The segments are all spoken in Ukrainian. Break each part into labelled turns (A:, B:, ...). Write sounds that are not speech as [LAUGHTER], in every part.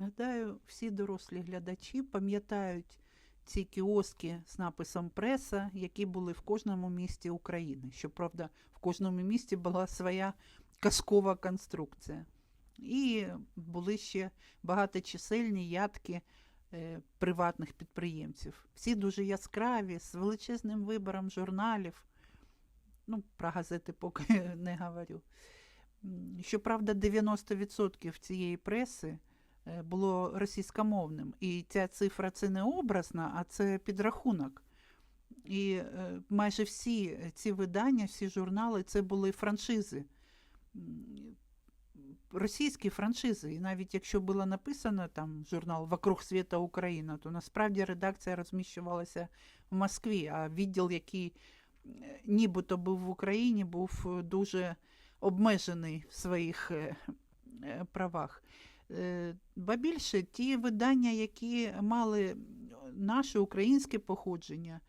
A: Гадаю, всі дорослі глядачі пам'ятають ці кіоски з написом преса, які були в кожному місті України. Щоправда, в кожному місті була своя казкова конструкція. І були ще багаточисельні ядки е, приватних підприємців. Всі дуже яскраві, з величезним вибором журналів. Ну, про газети поки [LAUGHS] не говорю. Щоправда, 90% цієї преси було російськомовним. І ця цифра це не образна, а це підрахунок. І е, майже всі ці видання, всі журнали це були франшизи. Російські франшизи. І навіть якщо було написано там журнал Вокруг світа Україна, то насправді редакція розміщувалася в Москві, а відділ, який е, нібито був в Україні, був е, дуже обмежений в своїх е, е, правах. Е, Ба більше ті видання, які мали наше українське походження,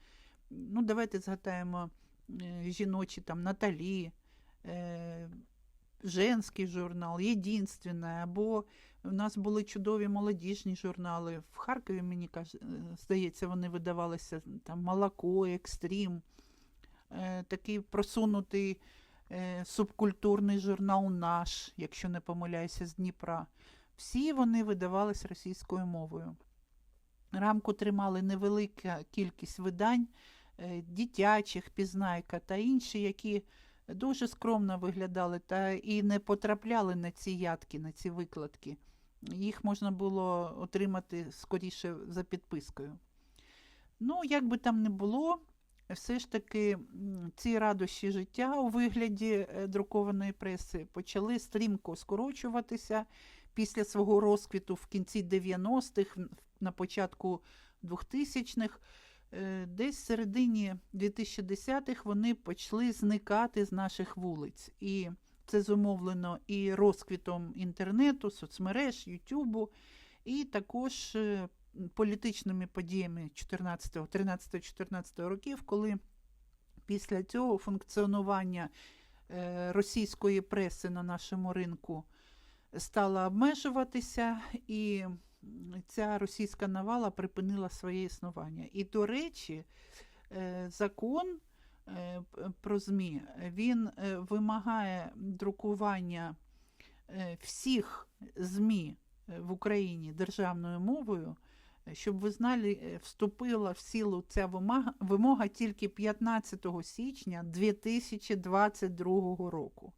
A: ну давайте згадаємо е, жіночі там Наталі, е, женський журнал, Єдинственне, або у нас були чудові молодіжні журнали. В Харкові, мені здається, вони видавалися там Молоко, Екстрім, такий просунутий субкультурний журнал Наш, якщо не помиляюся, з Дніпра. Всі вони видавались російською мовою. Рамку тримали невелика кількість видань, е, дитячих, пізнайка та інші, які дуже скромно виглядали та і не потрапляли на ці ядки, на ці викладки. Їх можна було отримати скоріше за підпискою. Ну, як би там не було, все ж таки ці радощі життя у вигляді е, друкованої преси почали стрімко скорочуватися після свого розквіту в кінці 90-х, на початку 2000-х. Е, Десь в середині 2010-х вони почали зникати з наших вулиць. І це зумовлено і розквітом інтернету, соцмереж, Ютубу, і також е, політичними подіями 14, 13-14 років, коли після цього функціонування е, російської преси на нашому ринку стало обмежуватися, і ця російська навала припинила своє існування. І, до речі, е, закон е, про ЗМІ він е, вимагає друкування всіх ЗМІ в Україні державною мовою. Щоб ви знали, вступила в силу ця вимога, вимога тільки 15 січня 2022 року.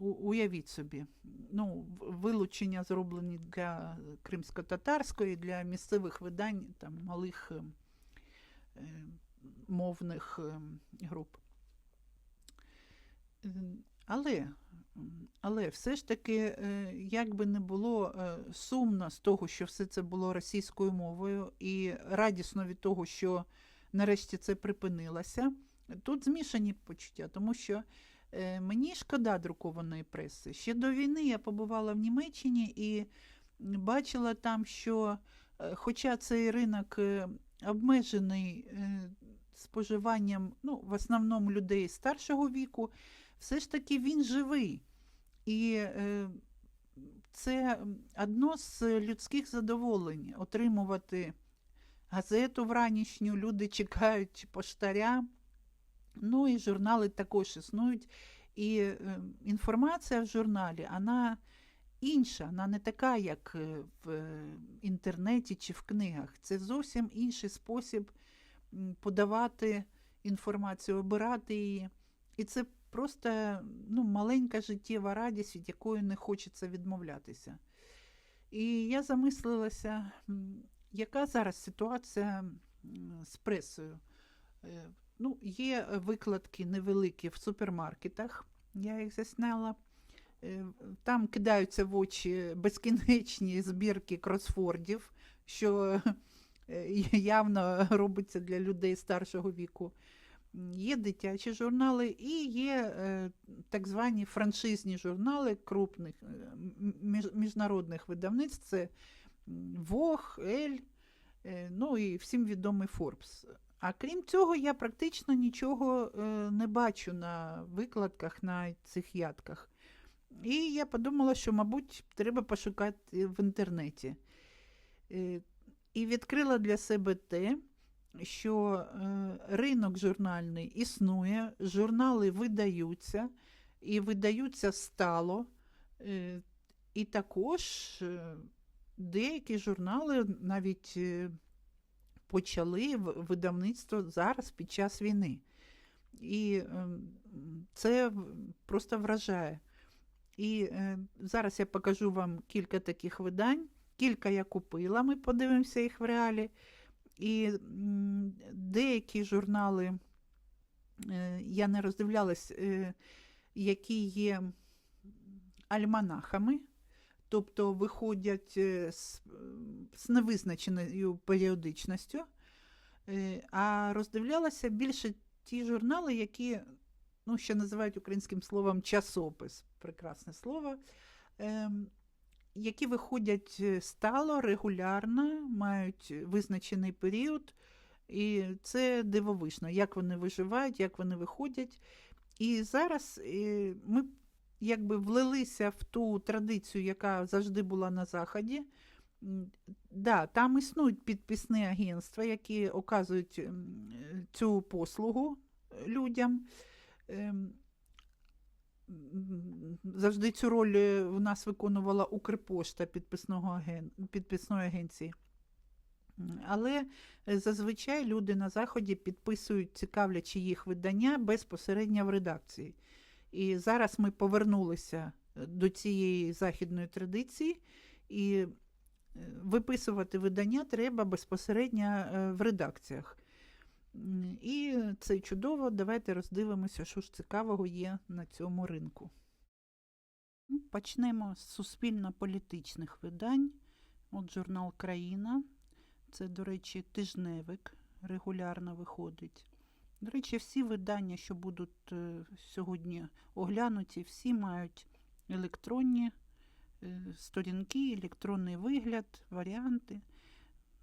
A: Уявіть собі, ну, вилучення зроблені для кримсько-татарської, для місцевих видань там, малих е, е, мовних е, груп. Е, Але, але все ж таки, е, як би не було е, сумно з того, що все це було російською мовою, і радісно від того, що нарешті це припинилося, тут змішані почуття, тому що мені шкода друкованої преси. Ще до війни я побувала в Німеччині і бачила там, що е, хоча цей ринок е, обмежений е, споживанням, ну, в основному людей старшого віку, все ж таки він живий. І е, це одно з людських задоволень отримувати газету вранішню, люди чекають поштаря. Ну і журнали також існують. І е, інформація в журналі, вона інша, вона не така, як е, в е, інтернеті чи в книгах. Це зовсім інший спосіб подавати інформацію, обирати її. І це просто ну, маленька життєва радість, від якої не хочеться відмовлятися. І я замислилася, яка зараз ситуація з пресою. Е, Ну, є викладки невеликі в супермаркетах, я їх засняла. Е, Там кидаються в очі безкінечні збірки кросфордів, що е, явно робиться для людей старшого віку. Є дитячі журнали і є е, так звані франшизні журнали крупних е, міжнародних видавництв. Це Vogue, Elle, е, ну і всім відомий Forbes. А крім цього, я практично нічого е, не бачу на викладках на цих ядках. І я подумала, що, мабуть, треба пошукати в інтернеті. Е, І відкрила для себе те, що е, ринок журнальний існує, журнали видаються і видаються стало. І також деякі журнали навіть почали видавництво зараз під час війни. І ем, це просто вражає. І е, зараз я покажу вам кілька таких видань. Кілька я купила, ми подивимося їх в реалі. І деякі журнали е, я не роздивлялась, е, які є альманахами, тобто виходять е, з, з невизначеною періодичністю. Е, А роздивлялася більше ті журнали, які ну, ще називають українським словом часопис, прекрасне слово, ем, які виходять е, стало, регулярно, мають визначений період. І це дивовижно, як вони виживають, як вони виходять. І зараз ми якби влилися в ту традицію, яка завжди була на Заході. Да, там існують підписні агентства, які оказують цю послугу е, людям. Ем, Завжди цю роль е, в нас виконувала Укрпошта підписного аген... підписної агенції. Але е, зазвичай люди на Заході підписують цікавлячі їх видання безпосередньо в редакції. І зараз ми повернулися е, до цієї західної традиції, і е, виписувати видання треба безпосередньо е, в редакціях. І це чудово. Давайте роздивимося, що ж цікавого є на цьому ринку. Ну, Почнемо з суспільно-політичних видань. От журнал Країна. Це, до речі, тижневик регулярно виходить. До речі, всі видання, що будуть е, сьогодні оглянуті, всі мають електронні е, сторінки, електронний вигляд, варіанти.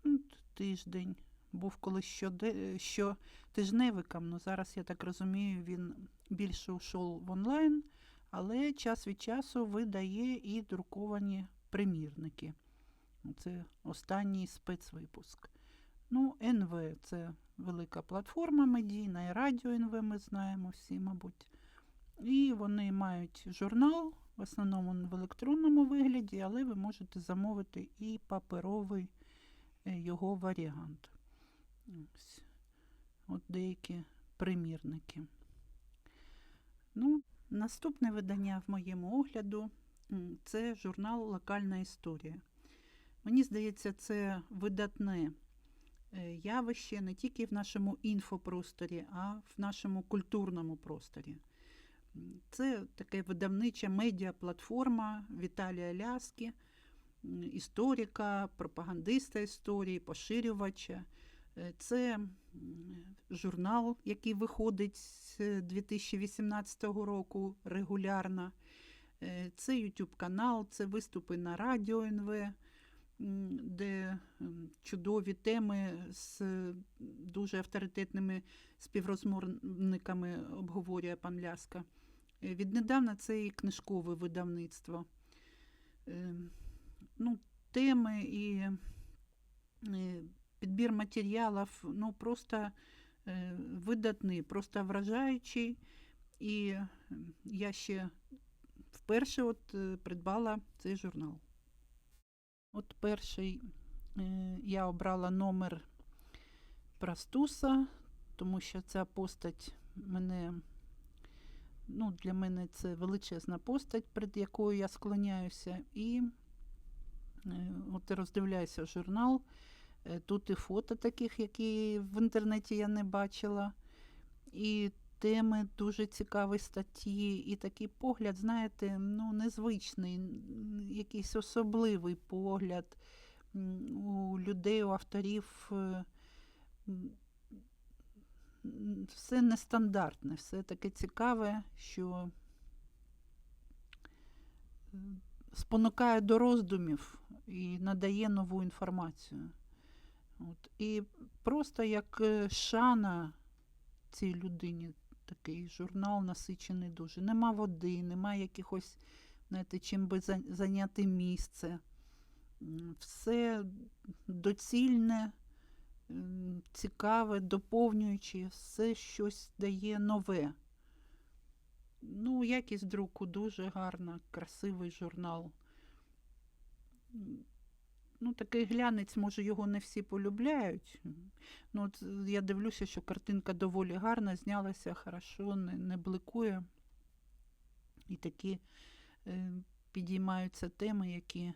A: Ну, Тиждень був колись щоде- щотижневиком, але зараз, я так розумію, він більше ушов в онлайн, але час від часу видає і друковані примірники. Це останній спецвипуск. Ну, НВ це велика платформа медійна, і радіо НВ ми знаємо всі, мабуть. І вони мають журнал, в основному в електронному вигляді, але ви можете замовити і паперовий е, його варіант. Ось. От деякі примірники. Ну, наступне видання в моєму огляду це журнал Локальна історія. Мені здається, це видатне явище не тільки в нашому інфопросторі, а в нашому культурному просторі. Це таке видавнича медіаплатформа Віталія Ляски, історика, пропагандиста історії, поширювача. Е, Це журнал, який виходить з 2018 року регулярно. Е, Це YouTube канал, це виступи на радіо НВ, де чудові теми з дуже авторитетними співрозмовниками обговорює пан Ляска. Е, Віднедавна це і книжкове видавництво. Е, Ну, теми і е, підбір матеріалів ну, просто видатний, просто вражаючий. І я ще вперше от придбала цей журнал. От перший е, я обрала номер Прастуса, тому що ця постать мене, ну, для мене це величезна постать, перед якою я склоняюся. І е, от роздивляюся журнал. Е, Тут і фото таких, які в інтернеті я не бачила. І теми дуже цікаві статті, і такий погляд, знаєте, ну, незвичний, якийсь особливий погляд у людей, у авторів. е, Все нестандартне, все таке цікаве, що е, спонукає до роздумів і надає нову інформацію. От. І просто як е, шана цій людині такий журнал насичений дуже. Нема води, нема якихось знаєте, чим би зайняти місце. Все доцільне, цікаве, доповнююче, все щось дає нове. Ну, якість друку дуже гарна, красивий журнал. Ну, такий глянець, може, його не всі полюбляють. Ну, от я дивлюся, що картинка доволі гарна, знялася хорошо, не, не бликує. І такі е, підіймаються теми, які.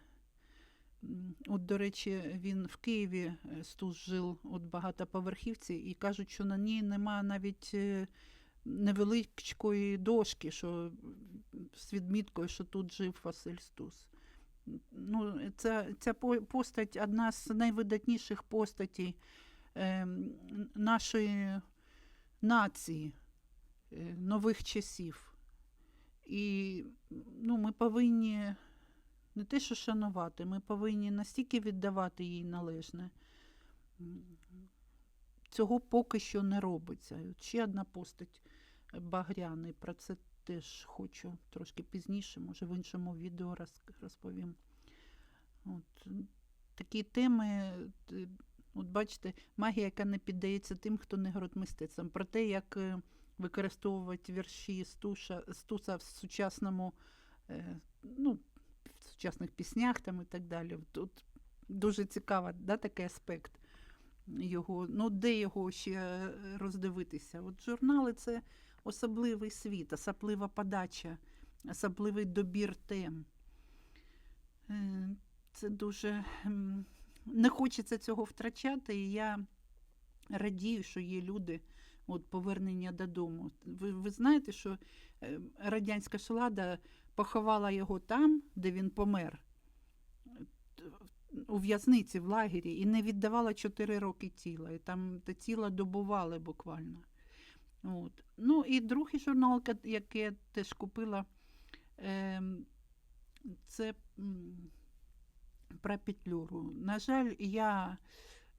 A: От, до речі, він в Києві е, Стус жив от багатоповерхівці, і кажуть, що на ній нема навіть е, невеличкої дошки, що з відміткою, що тут жив Василь Стус. Ну, ця, ця постать одна з найвидатніших постатей ем, нашої нації, е, нових часів. І ну, ми повинні не те, що шанувати, ми повинні настільки віддавати їй належне. Цього поки що не робиться. Ще одна постать е, Багряний. Про це теж хочу трошки пізніше, може в іншому відео розповім. От, такі теми, от бачите, магія, яка не піддається тим, хто не город мистецтвом. Про те, як е, використовувати вірші Стуша, Стуса в сучасному, е, ну, в сучасних піснях там і так далі. Тут дуже цікавий да, такий аспект його. Ну, де його ще е, роздивитися? От журнали це особливий світ, особлива подача, особливий добір тем. Е, Це дуже не хочеться цього втрачати, і я радію, що є люди, от повернення додому. Ви, ви знаєте, що е, радянська влада поховала його там, де він помер, у в'язниці, в лагері, і не віддавала 4 роки тіла. І там те тіло добували буквально. От. Ну і другий журнал, який я теж купила, ем, це про Петлюру. На жаль, я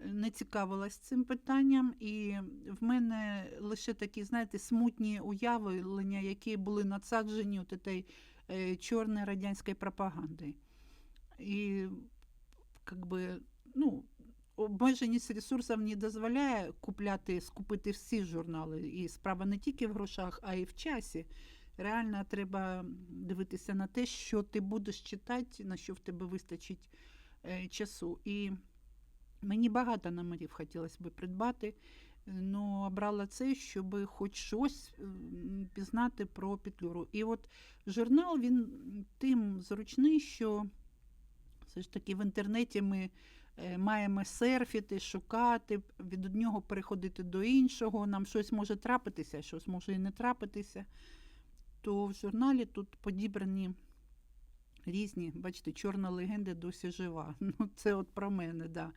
A: не цікавилась цим питанням, і в мене лише такі, знаєте, смутні уявлення, які були надсаджені от е, чорної радянської пропаганди. І как би, ну, обмеженість ресурсів не дозволяє купляти, скупити всі журнали. І справа не тільки в грошах, а й в часі. Реально треба дивитися на те, що ти будеш читати, на що в тебе вистачить е, часу. І мені багато номерів хотілося б придбати, але обрала це, щоб хоч щось пізнати про Петлюру. І от журнал він тим зручний, що все ж таки в інтернеті ми е, маємо серфіти, шукати, від одного переходити до іншого. Нам щось може трапитися, щось може і не трапитися. То в журналі тут подібрані різні, бачите, чорна легенда досі жива. [LAUGHS] Ну, це от про мене, да.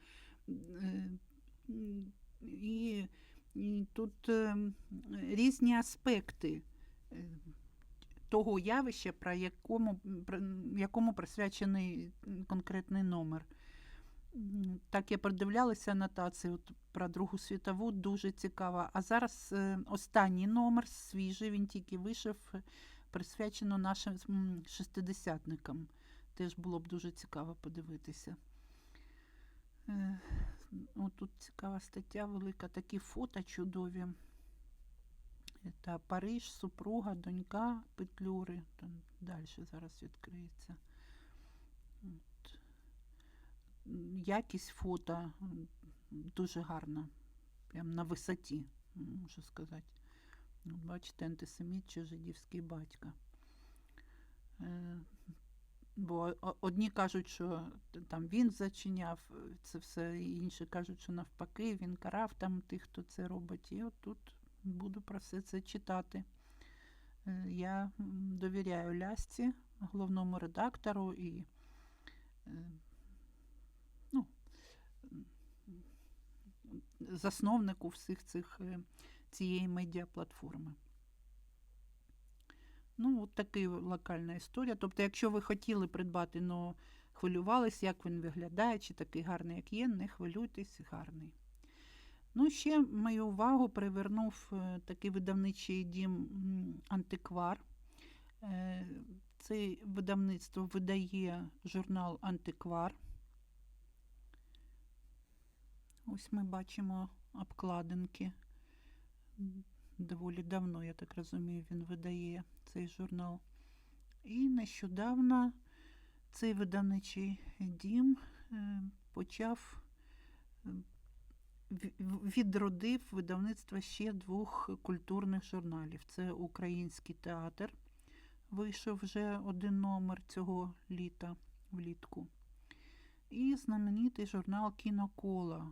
A: Е, І, і тут е, різні аспекти е, того явища, про якому, про якому присвячений конкретний номер. Так я продивлялася анотації от про Другу світову, дуже цікаво. А зараз е, останній номер, свіжий, він тільки вийшов, е, присвячено нашим шестидесятникам. Теж було б дуже цікаво подивитися. Е, О, тут цікава стаття велика, такі фото чудові. Це Париж, супруга, донька Петлюри. Там далі зараз відкриється. От. Якість фото дуже гарна. Прям на висоті, можу сказати. Бачите, антисеміт чи жидівський батько. Е, Бо одні кажуть, що там він зачиняв е, це все, інші кажуть, що навпаки, він карав там тих, хто це робить. І от тут буду про все це читати. Е, Я довіряю Лясці, головному редактору і е, ну, засновнику всіх цих е, цієї медіаплатформи. Ну, от така локальна історія. Тобто, якщо ви хотіли придбати, але хвилювались, як він виглядає, чи такий гарний, як є, не хвилюйтесь, гарний. Ну, ще мою увагу привернув е, такий видавничий дім антиквар. Е, Це видавництво видає журнал Антиквар. Ось ми бачимо обкладинки. Доволі давно, я так розумію, він видає цей журнал. І нещодавно цей видавничий дім е, почав відродив видавництво ще двох культурних журналів. Це Український театр. Вийшов вже один номер цього літа влітку. І знаменитий журнал Кінокола,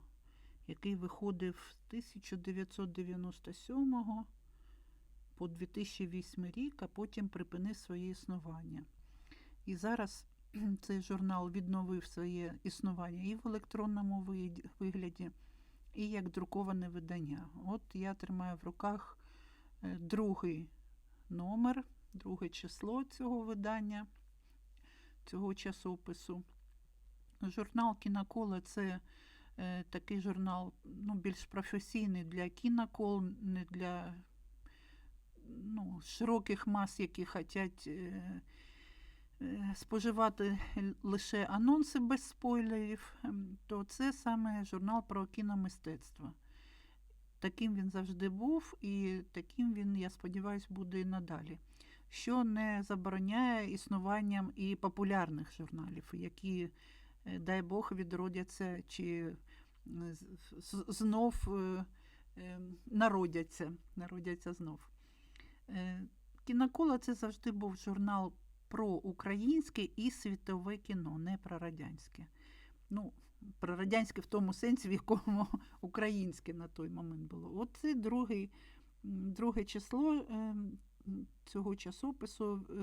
A: який виходив з 1997 по 2008 рік, а потім припинив своє існування. І зараз [CLEARS THROAT] цей журнал відновив своє існування і в електронному вигляді, і як друковане видання. От я тримаю в руках е, другий номер, друге число цього видання, цього часопису. Журнал Кінокола це е, такий журнал ну, більш професійний для кінокол, не для ну, широких мас, які хочуть е, споживати лише анонси без спойлерів, ем, то це саме журнал про кіномистецтво. Таким він завжди був, і таким він, я сподіваюся, буде і надалі. Що не забороняє існуванням і популярних журналів, які, е, дай Бог, відродяться чи е, знов е, е, народяться, народяться знов. Е, Кінокола це завжди був журнал про українське і світове кіно, не про радянське. Ну, про радянське в тому сенсі, в якому [LAUGHS] українське на той момент було. От це друге число е, цього часопису е,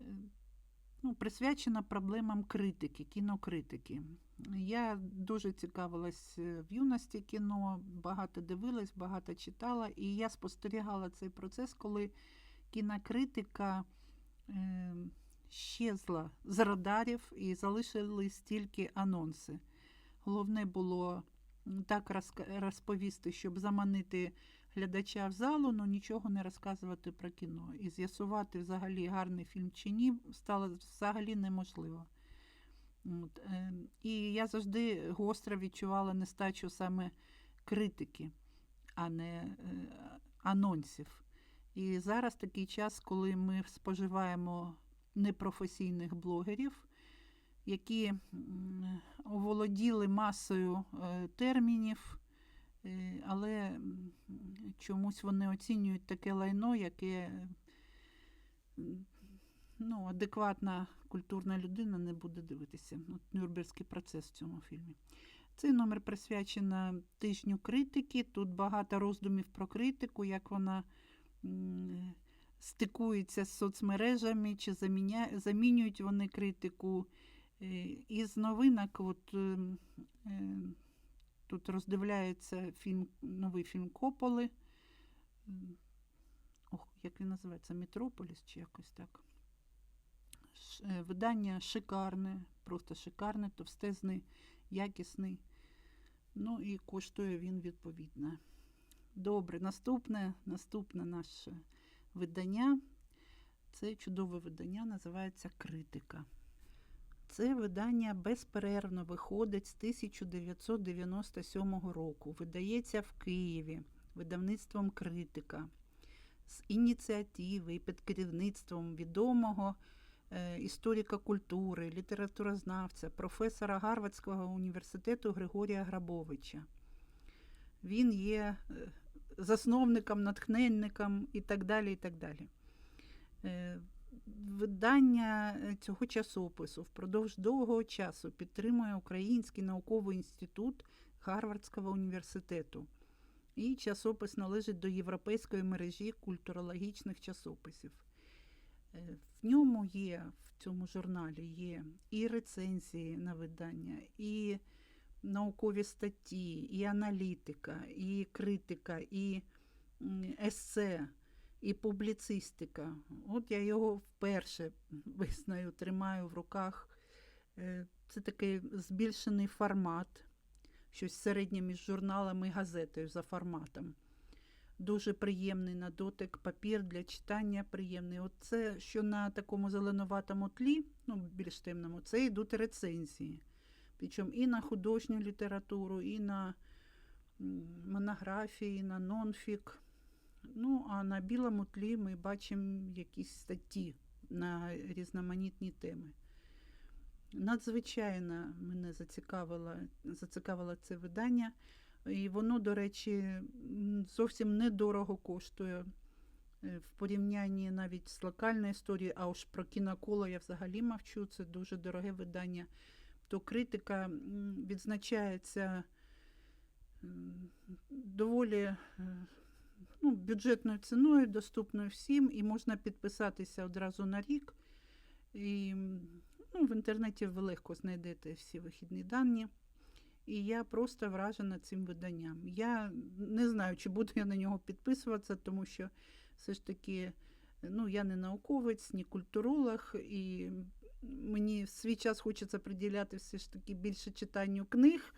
A: е, ну, присвячено проблемам критики, кінокритики. Я дуже цікавилась е, в юності кіно, багато дивилась, багато читала, і я спостерігала цей процес, коли кінокритика щезла з радарів і залишились тільки анонси. Головне було так розповісти, щоб заманити глядача в залу, але нічого не розказувати про кіно. І з'ясувати взагалі гарний фільм чи ні стало взагалі неможливо. От, е, і я завжди гостро відчувала нестачу саме критики, а не е, анонсів. І зараз такий час, коли ми споживаємо непрофесійних блогерів, які оволоділи масою е, термінів, е, але чомусь вони оцінюють таке лайно, яке ну, адекватна культурна людина не буде дивитися. От Нюрнберзький процес в цьому фільмі. Цей номер присвячено тижню критики. Тут багато роздумів про критику, як вона м, стикується з соцмережами, чи заміня... замінюють вони критику. Е, Із новинок, от, ем, е, тут роздивляється фільм, новий фільм Кополи. Ох, як він називається? Метрополіс чи якось так. Е, Видання шикарне, просто шикарне, товстезний, якісний. Ну і коштує він відповідно. Добре, наступне, наступне наше видання. Це чудове видання, називається Критика. Це видання безперервно виходить з 1997 року. Видається в Києві видавництвом Критика з ініціативи і під керівництвом відомого е, історика культури, літературознавця, професора Гарвардського університету Григорія Грабовича. Він є е, засновником, натхненником і так далі. І так далі. Е, Видання е, цього часопису впродовж довгого часу підтримує Український науковий інститут Гарвардського університету. І часопис належить до європейської мережі культурологічних часописів. Е, В ньому є, в цьому журналі є і рецензії на видання, і наукові статті, і аналітика, і критика, і есе, і публіцистика. От я його вперше визнаю, тримаю в руках. Е, Це такий збільшений формат, щось середнє між журналом і газетою за форматом. дуже приємний на дотик, папір для читання приємний. От це, що на такому зеленуватому тлі, ну, більш темному, це йдуть рецензії. Причому і на художню літературу, і на монографії, і на нонфік. Ну, а на білому тлі ми бачимо якісь статті на різноманітні теми. Надзвичайно мене зацікавило, зацікавило це видання. І воно, до речі, зовсім недорого коштує е, в порівнянні навіть з локальною історією, а уж про кіноколо я взагалі мовчу, це дуже дороге видання. То критика відзначається доволі е, ну, бюджетною ціною, доступною всім, і можна підписатися одразу на рік. І ну, в інтернеті ви легко знайдете всі вихідні дані. І я просто вражена цим виданням. Я не знаю, чи буду я на нього підписуватися, тому що все ж таки ну, я не науковець, не культуролог, і мені в свій час хочеться приділяти все ж таки більше читанню книг,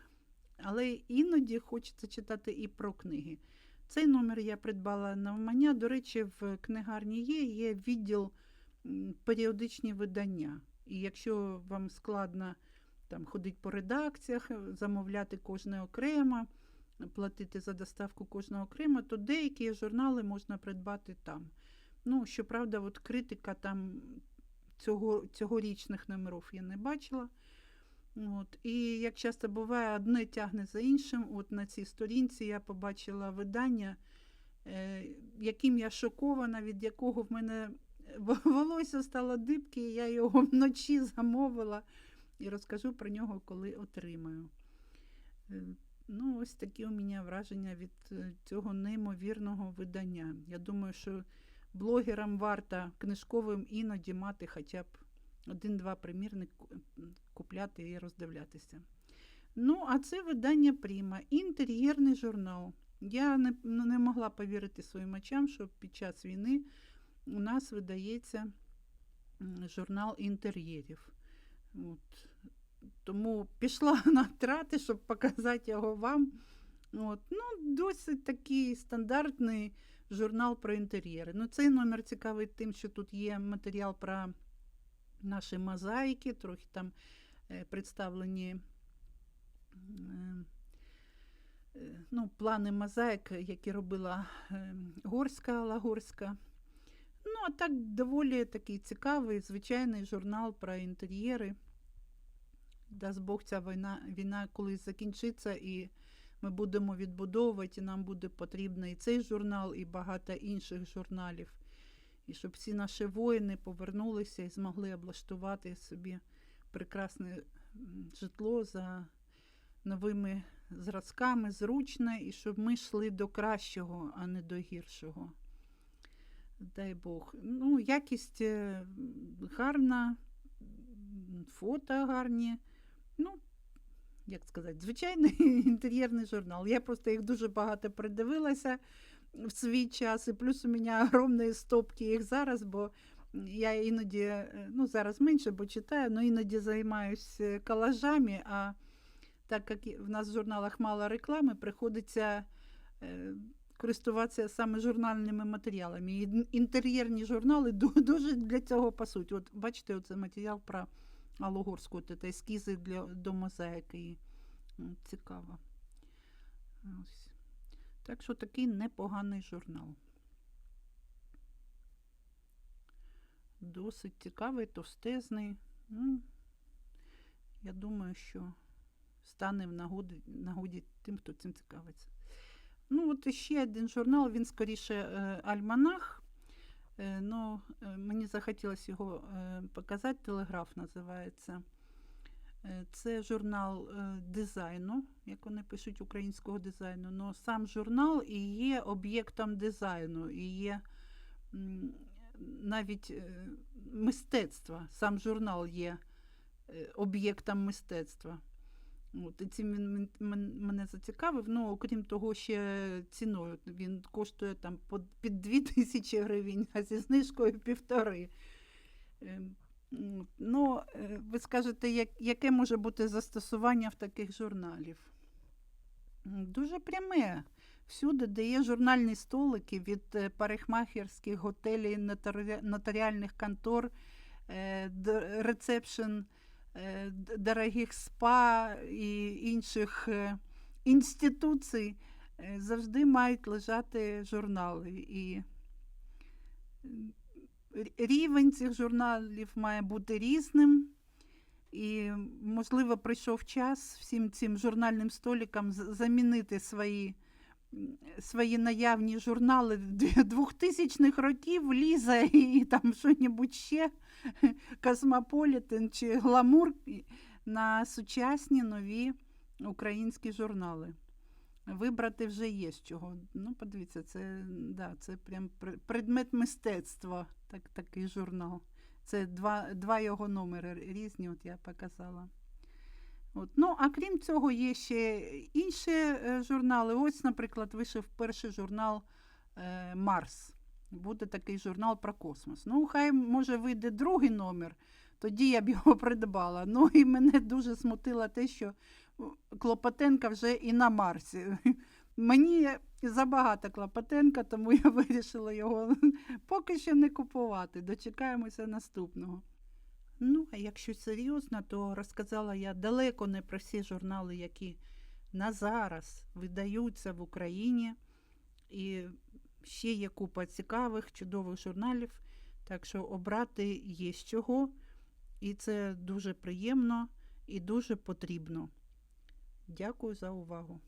A: але іноді хочеться читати і про книги. Цей номер я придбала навмання. До речі, в книгарні є, є відділ періодичні видання. І якщо вам складно там ходити по редакціях, замовляти кожне окремо, платити за доставку кожного окремо, то деякі журнали можна придбати там. Ну, щоправда, от критика там цього, цьогорічних номерів я не бачила. От. І як часто буває, одне тягне за іншим. От на цій сторінці я побачила видання, е, яким я шокована, від якого в мене волосся стало дибки, і я його вночі замовила і розкажу про нього, коли отримаю. Е, Ну, ось такі у мене враження від е, цього неймовірного видання. Я думаю, що блогерам варто книжковим іноді мати хоча б один-два примірник купляти і роздивлятися. Ну, а це видання Пріма, інтер'єрний журнал. Я не, не могла повірити своїм очам, що під час війни у нас видається журнал інтер'єрів. От. Тому пішла [LAUGHS] на трати, щоб показати його вам. От. Ну, досить такий стандартний журнал про інтер'єри. Ну, цей номер цікавий тим, що тут є матеріал про наші мозаїки, трохи там е, представлені е, е, ну, плани мозаїк, які робила Горська Лагорська. Ну, а так доволі такий цікавий, звичайний журнал про інтер'єри. Дасть Бог, ця війна, війна колись закінчиться, і ми будемо відбудовувати, і нам буде потрібен і цей журнал, і багато інших журналів. І щоб всі наші воїни повернулися і змогли облаштувати собі прекрасне житло за новими зразками, зручне, і щоб ми йшли до кращого, а не до гіршого. Дай Бог. Ну, якість е, гарна, фото гарні. Ну, як сказати, звичайний [LAUGHS] інтер'єрний журнал. Я просто їх дуже багато придивилася в свій час, і плюс у мене огромні стопки їх зараз, бо я іноді, е, ну зараз менше, бо читаю, але іноді займаюся колажами, а так як в нас в журналах мало реклами, приходиться е, користуватися саме журнальними матеріалами. Інтер'єрні журнали дуже для цього пасують. От бачите, оце матеріал про Алогорську, от ескізи для, до мозаїки. Цікаво. Ось. Так що такий непоганий журнал. Досить цікавий, товстезний. Ну, я думаю, що стане в нагоді, нагоді тим, хто цим цікавиться. Ну, от ще один журнал, він скоріше е, альманах. Е, ну, е, мені захотілося його е, показати. Телеграф називається. Це журнал дизайну, як вони пишуть українського дизайну. Но сам журнал і є об'єктом дизайну, і є навіть е, мистецтва. Сам журнал є е, об'єктом мистецтва. От, і він мен- мен- мене зацікавив. Ну, окрім того, ще ціною. Він коштує там під 2 тисячі гривень, а зі знижкою півтори. Ем, Ну, е, ви скажете, як, яке може бути застосування в таких журналів? Дуже пряме. всюди, де є журнальні столики від е, парикмахерських готелів, нотаріальних контор, е, рецепшн дорогих спа і інших е, інституцій, е, завжди мають лежати журнали. І рівень цих журналів має бути різним. І, можливо, прийшов час всім цим журнальним столикам з- замінити свої, свої наявні журнали 2000-х років, Ліза і там що-небудь ще, Космополітен чи Гламур на сучасні нові українські журнали. Вибрати вже є з чого. Ну, подивіться, це, да, це прям предмет мистецтва, так, такий журнал. Це два, два його номери різні, от я показала. От. Ну, а крім цього, є ще інші е, журнали. Ось, наприклад, вийшов перший журнал е, Марс. Буде такий журнал про космос. Ну, хай може вийде другий номер, тоді я б його [LAUGHS] придбала. Ну і мене дуже смутило те, що Клопотенка вже і на Марсі. [LAUGHS] Мені забагато Клопотенка, тому я [LAUGHS] вирішила його поки що не купувати. Дочекаємося наступного. Ну, а якщо серйозно, то розказала я далеко не про всі журнали, які на зараз видаються в Україні. І ще є купа цікавих, чудових журналів. Так що обрати є з чого. І це дуже приємно і дуже потрібно. Дякую за увагу.